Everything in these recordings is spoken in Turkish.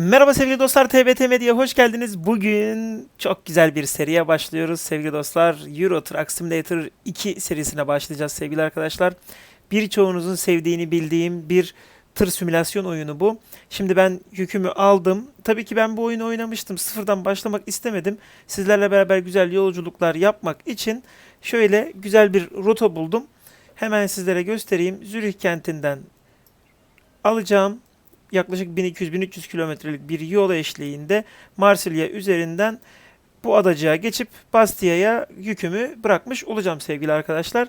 Merhaba sevgili dostlar, TBT Medya'ya hoş geldiniz. Bugün çok güzel bir seriye başlıyoruz sevgili dostlar. Euro Truck Simulator 2 serisine başlayacağız sevgili arkadaşlar. Birçoğunuzun sevdiğini bildiğim bir tır simülasyon oyunu bu. Şimdi ben yükümü aldım. Tabii ki ben bu oyunu oynamıştım. Sıfırdan başlamak istemedim. Sizlerle beraber güzel yolculuklar yapmak için şöyle güzel bir rota buldum. Hemen sizlere göstereyim. Zürih kentinden alacağım yaklaşık 1200-1300 kilometrelik bir yol eşliğinde Marsilya üzerinden bu adacığa geçip Bastia'ya yükümü bırakmış olacağım sevgili arkadaşlar.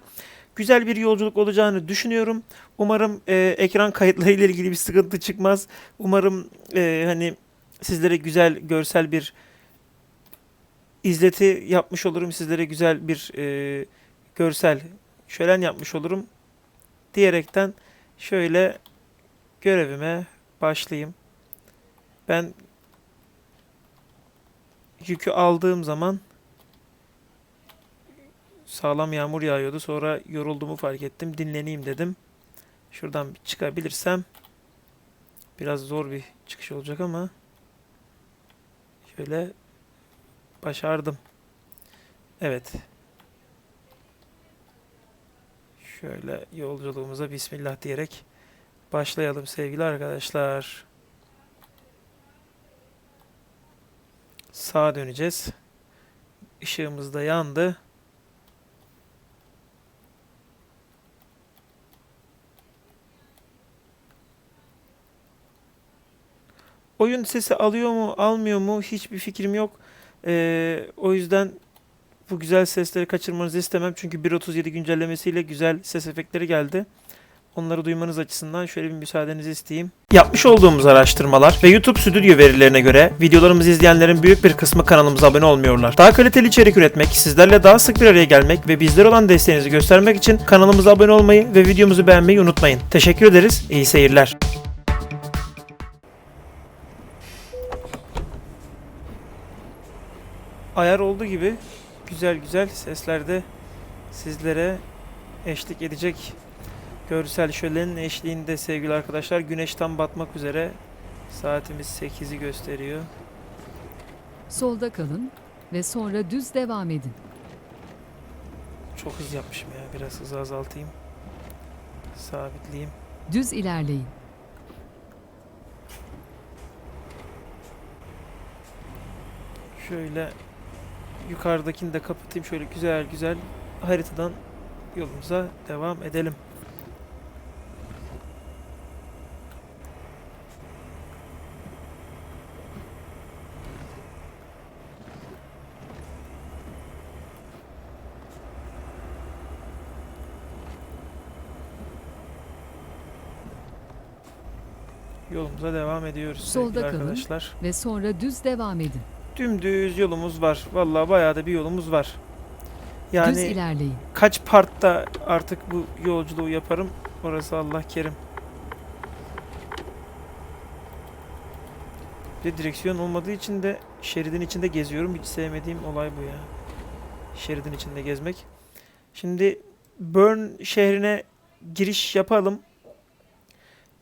Güzel bir yolculuk olacağını düşünüyorum. Umarım e, ekran kayıtları ile ilgili bir sıkıntı çıkmaz. Umarım e, hani sizlere güzel görsel bir izleti yapmış olurum. Sizlere güzel bir e, görsel şölen yapmış olurum. Diyerekten şöyle görevime başlayayım. Ben yükü aldığım zaman sağlam yağmur yağıyordu. Sonra yorulduğumu fark ettim. Dinleneyim dedim. Şuradan çıkabilirsem biraz zor bir çıkış olacak ama şöyle başardım. Evet. Şöyle yolculuğumuza bismillah diyerek başlayalım sevgili arkadaşlar. Sağa döneceğiz. Işığımız da yandı. Oyun sesi alıyor mu, almıyor mu hiçbir fikrim yok. Ee, o yüzden bu güzel sesleri kaçırmanızı istemem. Çünkü 1.37 güncellemesiyle güzel ses efektleri geldi. Onları duymanız açısından şöyle bir müsaadenizi isteyeyim. Yapmış olduğumuz araştırmalar ve YouTube stüdyo verilerine göre videolarımızı izleyenlerin büyük bir kısmı kanalımıza abone olmuyorlar. Daha kaliteli içerik üretmek, sizlerle daha sık bir araya gelmek ve bizlere olan desteğinizi göstermek için kanalımıza abone olmayı ve videomuzu beğenmeyi unutmayın. Teşekkür ederiz. İyi seyirler. Ayar olduğu gibi güzel güzel seslerde sizlere eşlik edecek Görsel şölenin eşliğinde sevgili arkadaşlar güneş tam batmak üzere. Saatimiz 8'i gösteriyor. Solda kalın ve sonra düz devam edin. Çok hız yapmışım ya. Biraz hızı azaltayım. Sabitleyeyim. Düz ilerleyin. Şöyle yukarıdakini de kapatayım. Şöyle güzel güzel haritadan yolumuza devam edelim. Yolumuza devam ediyoruz Solda kalın. arkadaşlar. Ve sonra düz devam edin. Dümdüz yolumuz var. Vallahi bayağı da bir yolumuz var. düz Yani ilerleyin. kaç partta artık bu yolculuğu yaparım. Orası Allah kerim. Bir de direksiyon olmadığı için de şeridin içinde geziyorum. Hiç sevmediğim olay bu ya. Şeridin içinde gezmek. Şimdi Bern şehrine giriş yapalım.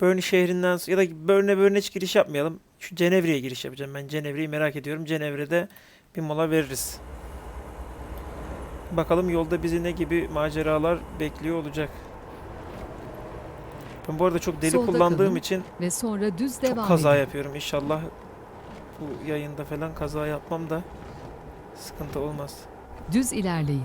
Bern şehrinden ya da Bern'e Bern'e hiç giriş yapmayalım. Şu Cenevre'ye giriş yapacağım ben. Cenevre'yi merak ediyorum. Cenevre'de bir mola veririz. Bakalım yolda bizi ne gibi maceralar bekliyor olacak. Ben bu arada çok deli Solda kullandığım kalın. için Ve sonra düz devam çok kaza edin. yapıyorum. İnşallah bu yayında falan kaza yapmam da sıkıntı olmaz. Düz ilerleyin.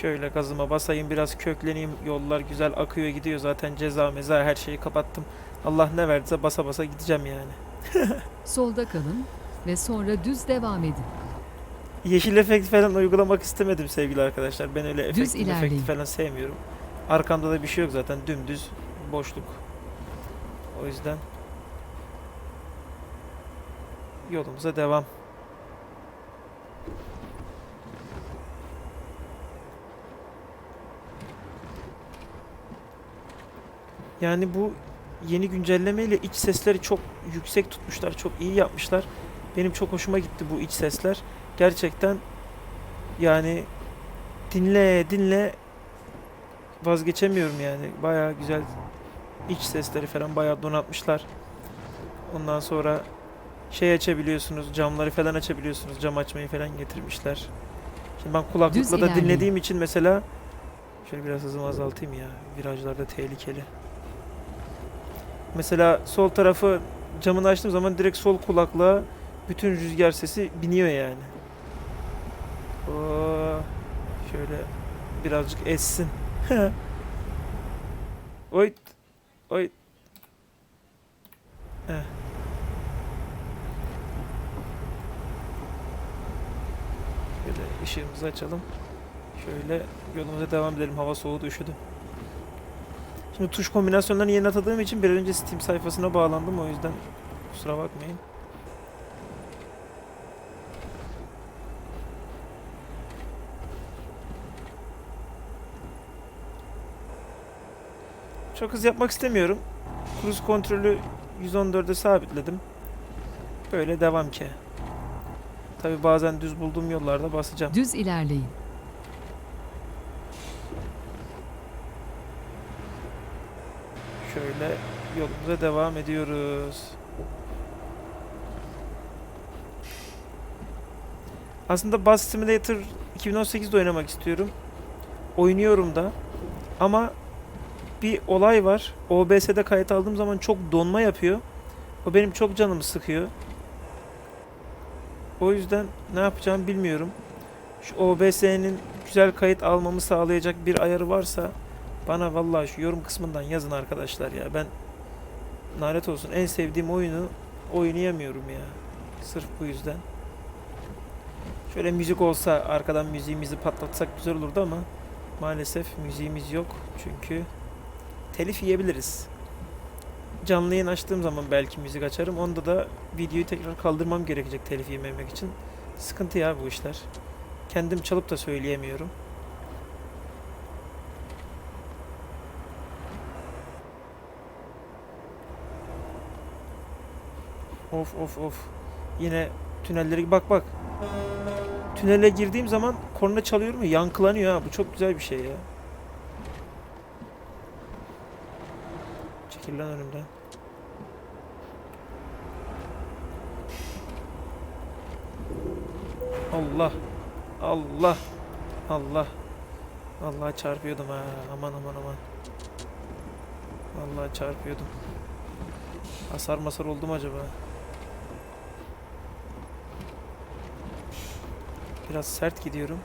Şöyle gazıma basayım biraz kökleneyim. Yollar güzel akıyor gidiyor zaten ceza meza her şeyi kapattım. Allah ne verdiyse basa basa gideceğim yani. Solda kalın ve sonra düz devam edin. Yeşil efekt falan uygulamak istemedim sevgili arkadaşlar. Ben öyle efekt ilerleyin. falan sevmiyorum. Arkamda da bir şey yok zaten dümdüz boşluk. O yüzden yolumuza devam. Yani bu yeni güncellemeyle iç sesleri çok yüksek tutmuşlar. Çok iyi yapmışlar. Benim çok hoşuma gitti bu iç sesler. Gerçekten yani dinle dinle vazgeçemiyorum yani. Bayağı güzel iç sesleri falan bayağı donatmışlar. Ondan sonra şey açabiliyorsunuz, camları falan açabiliyorsunuz. Cam açmayı falan getirmişler. Şimdi ben kulaklıkla da dinlediğim için mesela şöyle biraz hızımı azaltayım ya. Virajlarda tehlikeli. Mesela sol tarafı camını açtığım zaman direkt sol kulaklığa bütün rüzgar sesi biniyor yani. Oo, şöyle birazcık essin. oy oy. Heh. Şöyle ışığımızı açalım. Şöyle yolumuza devam edelim. Hava soğudu, üşüdüm. Şimdi tuş kombinasyonlarını yeni atadığım için bir önce Steam sayfasına bağlandım. O yüzden kusura bakmayın. Çok hız yapmak istemiyorum. Cruise kontrolü 114'e sabitledim. Böyle devam ki. Tabi bazen düz bulduğum yollarda basacağım. Düz ilerleyin. Şöyle yolumuza devam ediyoruz. Aslında Bus Simulator 2018'de oynamak istiyorum. Oynuyorum da. Ama bir olay var. OBS'de kayıt aldığım zaman çok donma yapıyor. O benim çok canımı sıkıyor. O yüzden ne yapacağımı bilmiyorum. Şu OBS'nin güzel kayıt almamı sağlayacak bir ayarı varsa bana vallahi şu yorum kısmından yazın arkadaşlar ya. Ben lanet olsun en sevdiğim oyunu oynayamıyorum ya. Sırf bu yüzden. Şöyle müzik olsa arkadan müziğimizi patlatsak güzel olurdu ama maalesef müziğimiz yok. Çünkü telif yiyebiliriz. Canlı yayın açtığım zaman belki müzik açarım. Onda da videoyu tekrar kaldırmam gerekecek telif yememek için. Sıkıntı ya bu işler. Kendim çalıp da söyleyemiyorum. Of of of. Yine tünelleri bak bak. Tünele girdiğim zaman korna çalıyorum ya yankılanıyor ha. Bu çok güzel bir şey ya. Çekil lan önümden. Allah. Allah. Allah. Allah çarpıyordum ha. Aman aman aman. Vallahi çarpıyordum. Hasar masar oldu mu acaba? Biraz sert gidiyorum.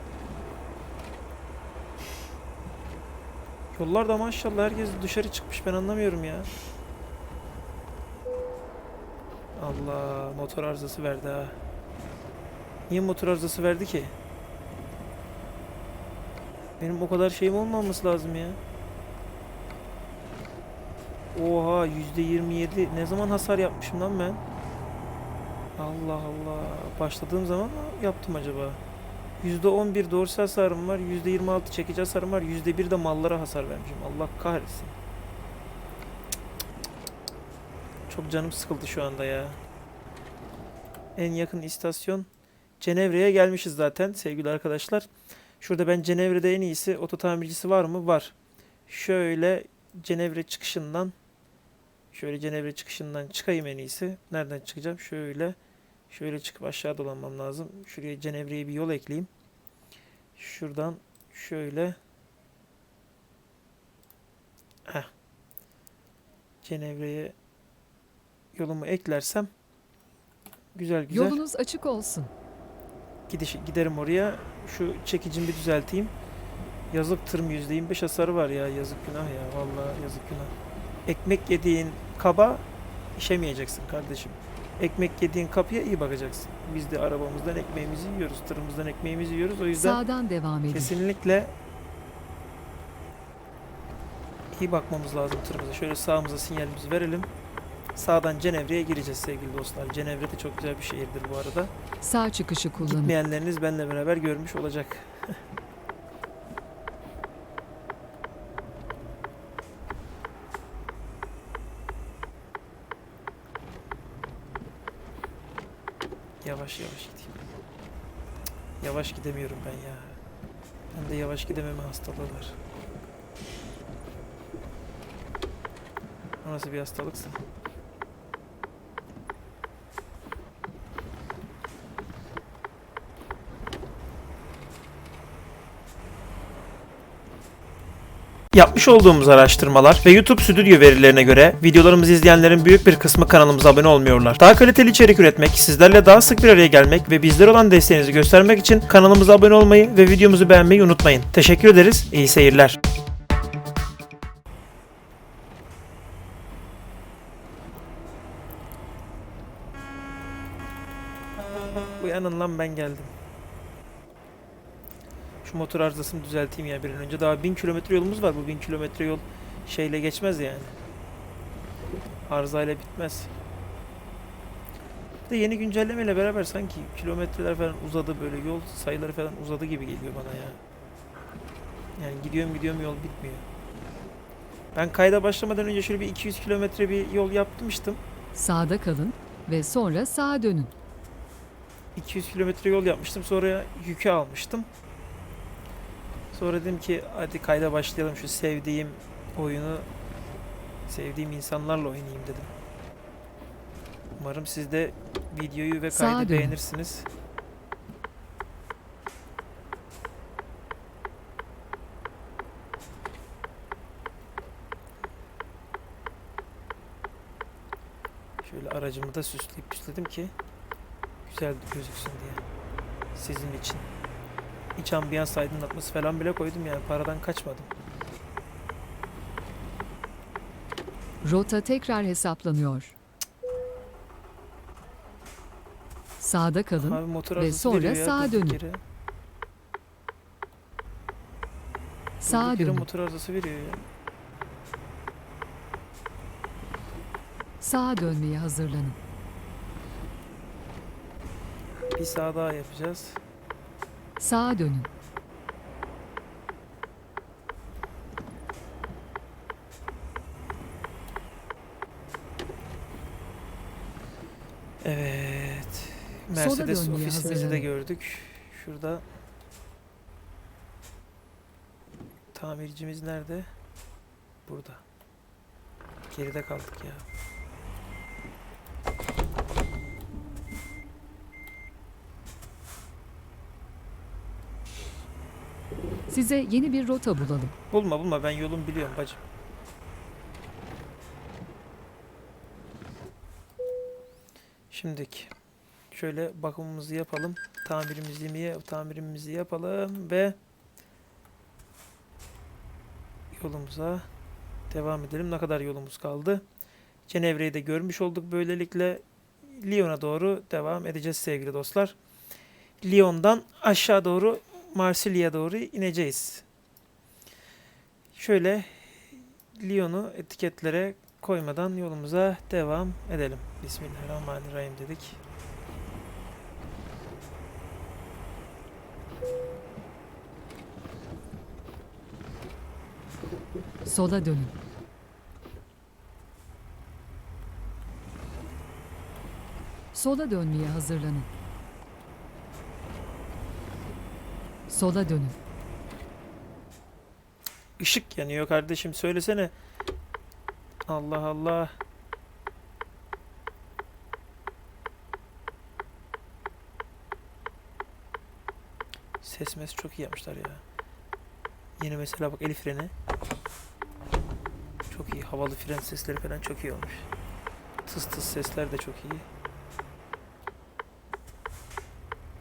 Yollarda maşallah herkes dışarı çıkmış ben anlamıyorum ya. Allah motor arızası verdi ha. Niye motor arızası verdi ki? Benim o kadar şeyim olmaması lazım ya. Oha %27 ne zaman hasar yapmışım lan ben? Allah Allah. Başladığım zaman mı yaptım acaba? %11 dorsal hasarım var. %26 çekici hasarım var. %1 de mallara hasar vermişim. Allah kahretsin. Çok canım sıkıldı şu anda ya. En yakın istasyon Cenevre'ye gelmişiz zaten sevgili arkadaşlar. Şurada ben Cenevre'de en iyisi oto tamircisi var mı? Var. Şöyle Cenevre çıkışından şöyle Cenevre çıkışından çıkayım en iyisi. Nereden çıkacağım? Şöyle şöyle çıkıp aşağı dolanmam lazım. Şuraya Cenevre'ye bir yol ekleyeyim. Şuradan şöyle Heh. Cenevre'ye yolumu eklersem güzel güzel Yolunuz açık olsun. gidiş, giderim oraya. Şu çekicimi bir düzelteyim. Yazık tırım %25 hasarı var ya. Yazık günah ya. Vallahi yazık günah. Ekmek yediğin kaba işemeyeceksin kardeşim. Ekmek yediğin kapıya iyi bakacaksın. Biz de arabamızdan ekmeğimizi yiyoruz. Tırımızdan ekmeğimizi yiyoruz. O yüzden Sağdan devam edin. kesinlikle iyi bakmamız lazım tırımıza. Şöyle sağımıza sinyalimizi verelim. Sağdan Cenevre'ye gireceğiz sevgili dostlar. Cenevre de çok güzel bir şehirdir bu arada. Sağ çıkışı kullanın. Gitmeyenleriniz benimle beraber görmüş olacak. yavaş yavaş gideyim. Yavaş gidemiyorum ben ya. Ben de yavaş gidememe hastalığı var. Nasıl bir hastalıksa. Yapmış olduğumuz araştırmalar ve YouTube stüdyo verilerine göre videolarımızı izleyenlerin büyük bir kısmı kanalımıza abone olmuyorlar. Daha kaliteli içerik üretmek, sizlerle daha sık bir araya gelmek ve bizlere olan desteğinizi göstermek için kanalımıza abone olmayı ve videomuzu beğenmeyi unutmayın. Teşekkür ederiz. İyi seyirler. Uyanın lan ben geldim. Şu motor arızasını düzelteyim ya bir an önce. Daha 1000 kilometre yolumuz var. Bu 1000 kilometre yol şeyle geçmez yani. Arızayla bitmez. Bir de yeni güncellemeyle beraber sanki kilometreler falan uzadı böyle yol sayıları falan uzadı gibi geliyor bana ya. Yani gidiyorum gidiyorum yol bitmiyor. Ben kayda başlamadan önce şöyle bir 200 kilometre bir yol yapmıştım. Sağda kalın ve sonra sağa dönün. 200 kilometre yol yapmıştım. Sonra yükü almıştım. Sonra dedim ki hadi kayda başlayalım şu sevdiğim oyunu sevdiğim insanlarla oynayayım dedim. Umarım siz de videoyu ve kaydı dönün. beğenirsiniz. Şöyle aracımı da süsleyip püsledim ki güzel gözüksün diye. Sizin için. İç ambiyans aydınlatması falan bile koydum yani paradan kaçmadım. Rota tekrar hesaplanıyor. Sağda kalın Abi motor ve arızası sonra veriyor ya sağa durduk dönün. yere. sağa Durduk yere dönün. motor arızası veriyor ya. Sağa dönmeye hazırlanın. Bir sağ daha yapacağız. Sağa dönün. Evet. Mercedes ofisimizi de gördük. Şurada tamircimiz nerede? Burada. Geride kaldık ya. Size yeni bir rota bulalım. Bulma bulma ben yolum biliyorum bacım. Şimdiki şöyle bakımımızı yapalım. Tamirimizi mi tamirimizi yapalım ve yolumuza devam edelim. Ne kadar yolumuz kaldı? Cenevre'yi de görmüş olduk. Böylelikle Lyon'a doğru devam edeceğiz sevgili dostlar. Lyon'dan aşağı doğru Marsilya'ya doğru ineceğiz. Şöyle Lyon'u etiketlere koymadan yolumuza devam edelim. Bismillahirrahmanirrahim dedik. Sola dönün. Sola dönmeye hazırlanın. Sola dönün. Işık yanıyor kardeşim söylesene. Allah Allah. Ses mes çok iyi yapmışlar ya. Yeni mesela bak el freni. Çok iyi. Havalı fren sesleri falan çok iyi olmuş. Tıs tıs sesler de çok iyi.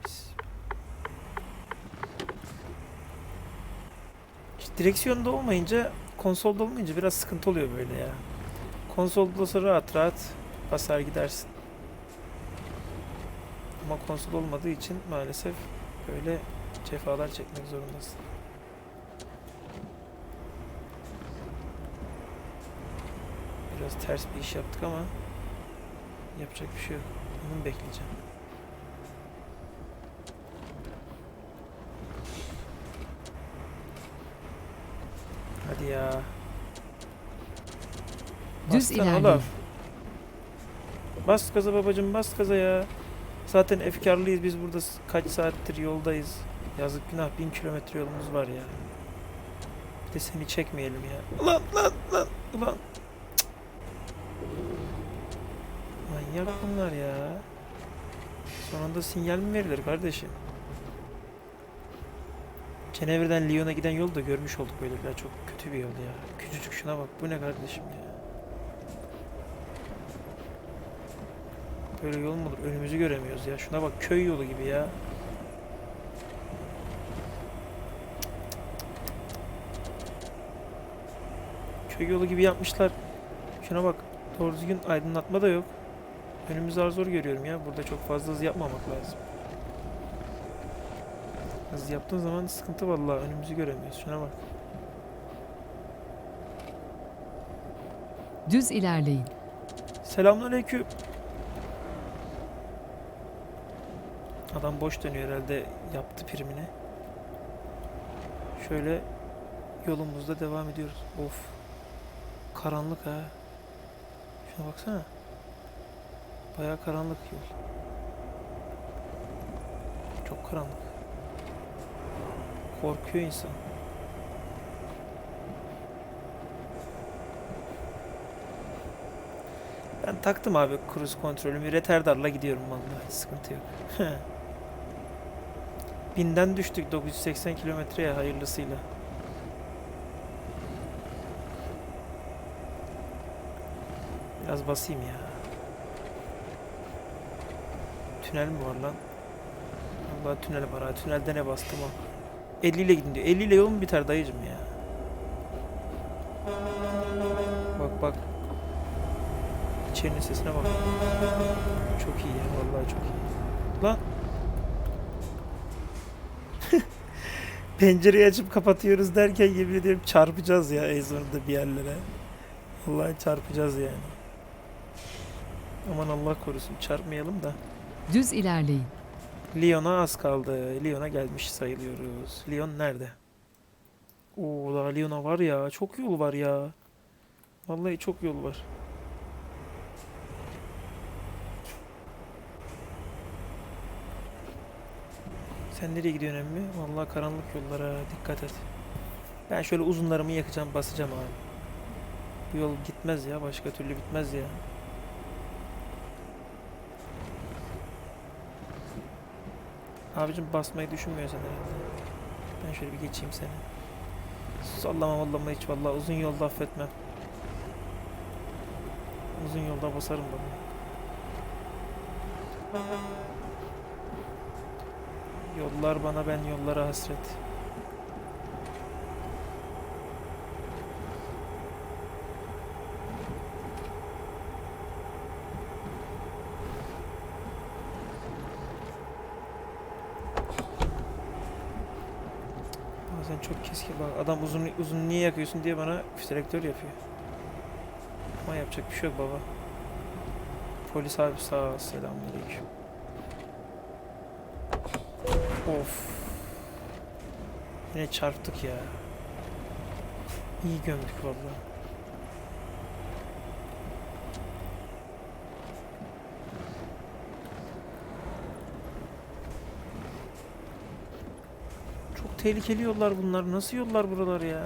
Biz- İşte direksiyonda olmayınca, konsolda olmayınca biraz sıkıntı oluyor böyle ya. Konsolda olsa rahat rahat basar gidersin. Ama konsol olmadığı için maalesef böyle cefalar çekmek zorundasın. Biraz ters bir iş yaptık ama yapacak bir şey yok. Mu bekleyeceğim? Hadi ya. Düz Bassana ilerleyin. oğlum. Bas gaza babacım bas gaza ya. Zaten efkarlıyız biz burada kaç saattir yoldayız. Yazık günah bin kilometre yolumuz var ya. Bir de seni çekmeyelim ya. Lan lan ulan. Cık. Manyak bunlar ya. Son anda sinyal mi verilir kardeşim? Cenevre'den Lyon'a giden yolu da görmüş olduk böyle bir çok kötü bir yol ya. Küçücük şuna bak bu ne kardeşim ya. Böyle yol mu olur? Önümüzü göremiyoruz ya. Şuna bak köy yolu gibi ya. Köy yolu gibi yapmışlar. Şuna bak. Doğru düzgün aydınlatma da yok. Önümüzü zar zor görüyorum ya. Burada çok fazla hız yapmamak lazım. Hız yaptığın zaman sıkıntı vallahi önümüzü göremiyoruz. Şuna bak. Düz ilerleyin. Selamünaleyküm. Adam boş dönüyor herhalde yaptı primini. Şöyle yolumuzda devam ediyoruz. Of. Karanlık ha. Şuna baksana. Bayağı karanlık yol. Çok karanlık. Korkuyor insan. Ben taktım abi cruise kontrolümü. Retardarla gidiyorum vallahi. Sıkıntı yok. Binden düştük 980 kilometreye hayırlısıyla. Biraz basayım ya. Tünel mi var lan? Allah tünel var ha. Tünelde ne bastım o. 50 ile gidin diyor. 50 ile yol mu biter dayıcım ya? Bak bak. İçerinin sesine bak. Çok iyi ya. Vallahi çok iyi. Lan. Pencereyi açıp kapatıyoruz derken yemin ediyorum çarpacağız ya sonunda bir yerlere. Vallahi çarpacağız yani. Aman Allah korusun çarpmayalım da. Düz ilerleyin. Lyon'a az kaldı. Lyon'a gelmiş sayılıyoruz. Lyon nerede? Oo daha Lyon'a var ya. Çok yol var ya. Vallahi çok yol var. Sen nereye gidiyorsun emmi? Vallahi karanlık yollara dikkat et. Ben şöyle uzunlarımı yakacağım, basacağım abi. Bu yol gitmez ya, başka türlü bitmez ya. Abicim basmayı düşünmüyorsan herhalde. Ben şöyle bir geçeyim seni. Sallama vallama hiç vallahi uzun yolda affetmem. Uzun yolda basarım bana. Yollar bana ben yollara hasret. Bazen çok keskin bak adam uzun uzun niye yakıyorsun diye bana selektör yapıyor. Ama yapacak bir şey yok baba. Polis abi sağ selamünaleyküm. Of. Yine çarptık ya. İyi gömdük vallahi. Çok tehlikeli yollar bunlar. Nasıl yollar buralar ya?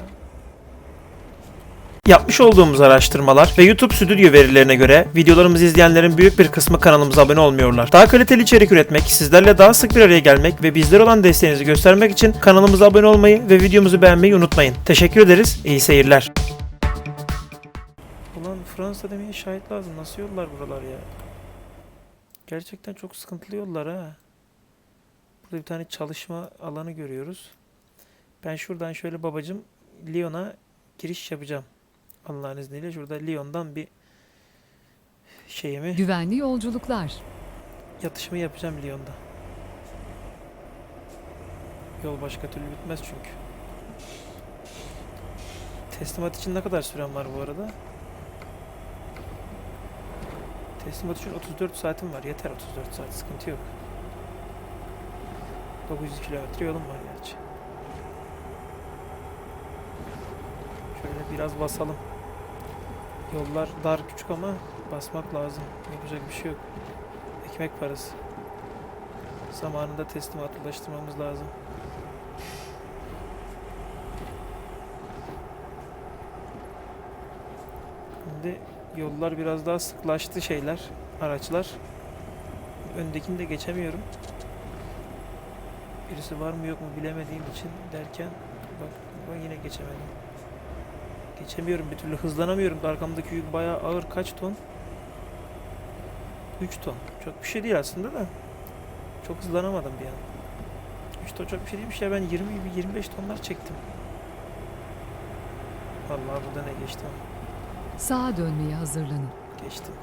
Yapmış olduğumuz araştırmalar ve YouTube stüdyo verilerine göre videolarımızı izleyenlerin büyük bir kısmı kanalımıza abone olmuyorlar. Daha kaliteli içerik üretmek, sizlerle daha sık bir araya gelmek ve bizlere olan desteğinizi göstermek için kanalımıza abone olmayı ve videomuzu beğenmeyi unutmayın. Teşekkür ederiz. İyi seyirler. Ulan Fransa demeye şahit lazım. Nasıl yollar buralar ya? Gerçekten çok sıkıntılı yollar ha. Burada bir tane çalışma alanı görüyoruz. Ben şuradan şöyle babacım Lyon'a giriş yapacağım. Allah'ın izniyle şurada Lyon'dan bir şeyimi, Güvenli yolculuklar. yatışımı yapacağım Lyon'da. Yol başka türlü bitmez çünkü. Teslimat için ne kadar süren var bu arada? Teslimat için 34 saatim var. Yeter 34 saat. Sıkıntı yok. 900 kilometre yolum var gerçi. Şöyle biraz basalım. Yollar dar küçük ama basmak lazım. Yapacak bir şey yok. Ekmek parası. Zamanında teslimat ulaştırmamız lazım. Şimdi yollar biraz daha sıklaştı şeyler. araçlar. Öndekini de geçemiyorum. Birisi var mı yok mu bilemediğim için derken bak, bak yine geçemedim. Geçemiyorum bir türlü hızlanamıyorum da arkamdaki yük bayağı ağır kaç ton? 3 ton. Çok bir şey değil aslında da. Çok hızlanamadım bir an. 3 ton çok bir şey değilmiş ya ben 20 gibi 25 tonlar çektim. Vallahi burada ne geçtim? Sağa dönmeye hazırlanın. Geçtim.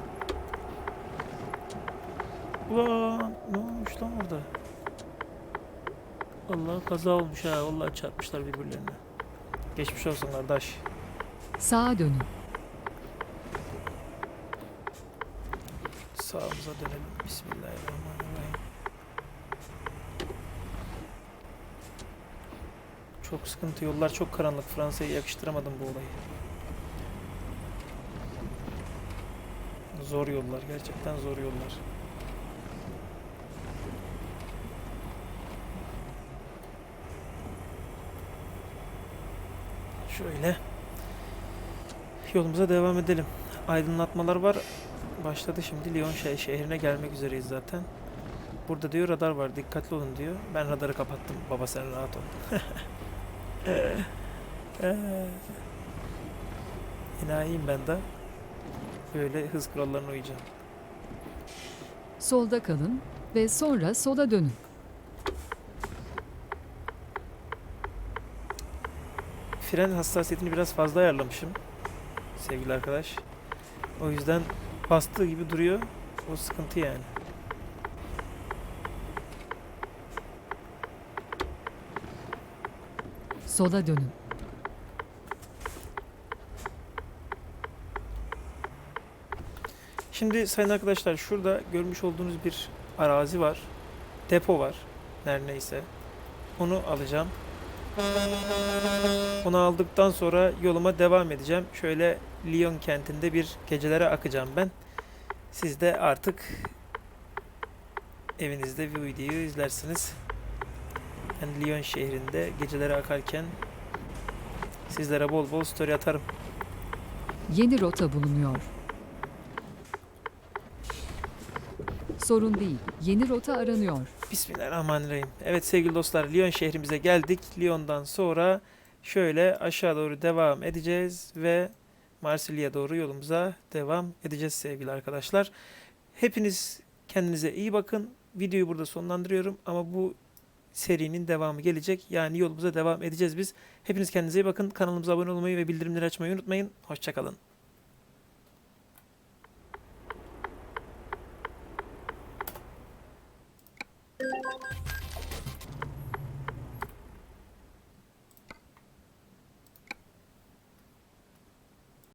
Ulan ne olmuş lan orada? Allah kaza olmuş ha. Vallahi çarpmışlar birbirlerine. Geçmiş olsun kardeş. Sağa dönün. Sağımıza dönelim. Bismillahirrahmanirrahim. Çok sıkıntı. Yollar çok karanlık. Fransa'ya yakıştıramadım bu olayı. Zor yollar. Gerçekten zor yollar. Şöyle. Yolumuza devam edelim. Aydınlatmalar var. Başladı şimdi Lyon şeh- şehrine gelmek üzereyiz zaten. Burada diyor radar var dikkatli olun diyor. Ben radarı kapattım. Baba sen rahat ol. Enayiyim ben de. Böyle hız kurallarına uyacağım. Solda kalın ve sonra sola dönün. Fren hassasiyetini biraz fazla ayarlamışım. Sevgili arkadaş. O yüzden bastığı gibi duruyor. O sıkıntı yani. Sola dönün. Şimdi sayın arkadaşlar şurada görmüş olduğunuz bir arazi var. Depo var. Her neyse. Onu alacağım. Onu aldıktan sonra yoluma devam edeceğim. Şöyle Lyon kentinde bir gecelere akacağım ben. Siz de artık evinizde bir videoyu izlersiniz. Ben Lyon şehrinde gecelere akarken sizlere bol bol story atarım. Yeni rota bulunuyor. Sorun değil. Yeni rota aranıyor. Bismillahirrahmanirrahim. Evet sevgili dostlar Lyon şehrimize geldik. Lyon'dan sonra şöyle aşağı doğru devam edeceğiz ve Marsilya'ya doğru yolumuza devam edeceğiz sevgili arkadaşlar. Hepiniz kendinize iyi bakın. Videoyu burada sonlandırıyorum ama bu serinin devamı gelecek. Yani yolumuza devam edeceğiz biz. Hepiniz kendinize iyi bakın. Kanalımıza abone olmayı ve bildirimleri açmayı unutmayın. Hoşçakalın.